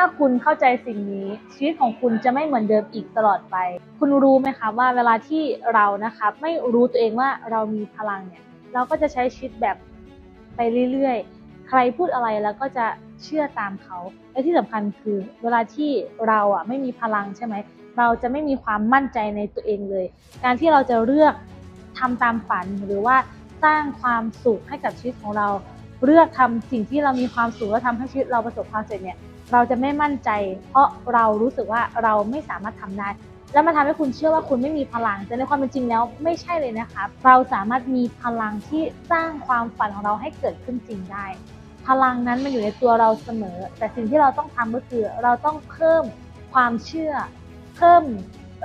าคุณเข้าใจสิ่งนี้ ชีวิตของคุณจะไม่เหมือนเดิมอีกตลอดไป คุณรู้ไหมคะว่าเวลาที่เรานะคะไม่รู้ตัวเองว่าเรามีพลังเนี่ย เราก็จะใช้ชีวิตแบบไปเรื่อยๆ ใครพูดอะไรแล้วก็จะเชื่อตามเขา และที่สำคัญคือ เวลาที่เราอะไม่มีพลังใช่ไหม เราจะไม่มีความมั่นใจในตัวเองเลย การที่เราจะเลือกทำตามฝันหรือว่าสร้างความสุขให้กับชีวิตของเรา เลือกทำสิ่งที่เรามีความสุขและทำให้ชีวิตเราประสบความสำเร็จเนี่ยเราจะไม่มั่นใจ เพราะเรารู้สึกว่าเราไม่สามารถทำได้ แล้วมันทำให้คุณเชื่อว่าคุณไม่มีพลัง แต่ในความเป็นจริงแล้วไม่ใช่เลยนะคะเราสามารถมีพลังที่สร้างความฝันของเราให้เกิดขึ้นจริงได้ พลังนั้นมันอยู่ในตัวเราเสมอ แต่สิ่งที่เราต้องทำก็คือ เราต้องเพิ่มความเชื่อ เพิ่ม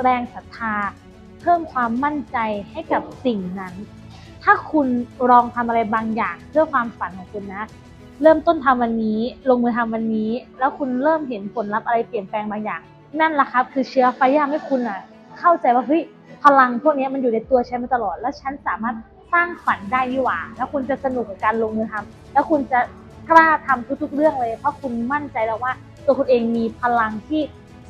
แรงศรัทธา เพิ่มความมั่นใจให้กับสิ่งนั้น ถ้าคุณลองทำอะไรบางอย่างเพื่อความฝันของคุณนะ เริ่มต้นทำวันนี้ ลงมือทำวันนี้ แล้วคุณเริ่มเห็นผลลัพธ์อะไรเปลี่ยนแปลงบางอย่าง นั่นแหละครับ คือเชื้อไฟที่ทำให้คุณอะ เข้าใจว่าเฮ้ยพลังพวกนี้มันอยู่ในตัวฉันมาตลอด แล้วฉันสามารถสร้างฝันได้นี่หว่า แล้วคุณจะสนุกกับการลงมือทำแล้วคุณจะกล้าทำทุกๆ เรื่องเลย เพราะคุณมั่นใจแล้วว่า ตัวคุณเองมีพลังที่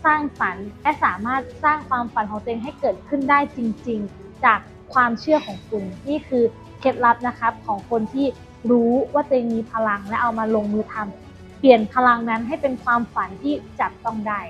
สร้างฝันและสามารถสร้างความฝันของตัวเองให้เกิดขึ้นได้จริง ๆ จาก ความเชื่อของคุณ นี่คือเคล็ดลับนะครับของคนที่รู้ว่าตัวเองมีพลังและเอามาลงมือทำเปลี่ยนพลังนั้นให้เป็นความฝันที่จับต้องได้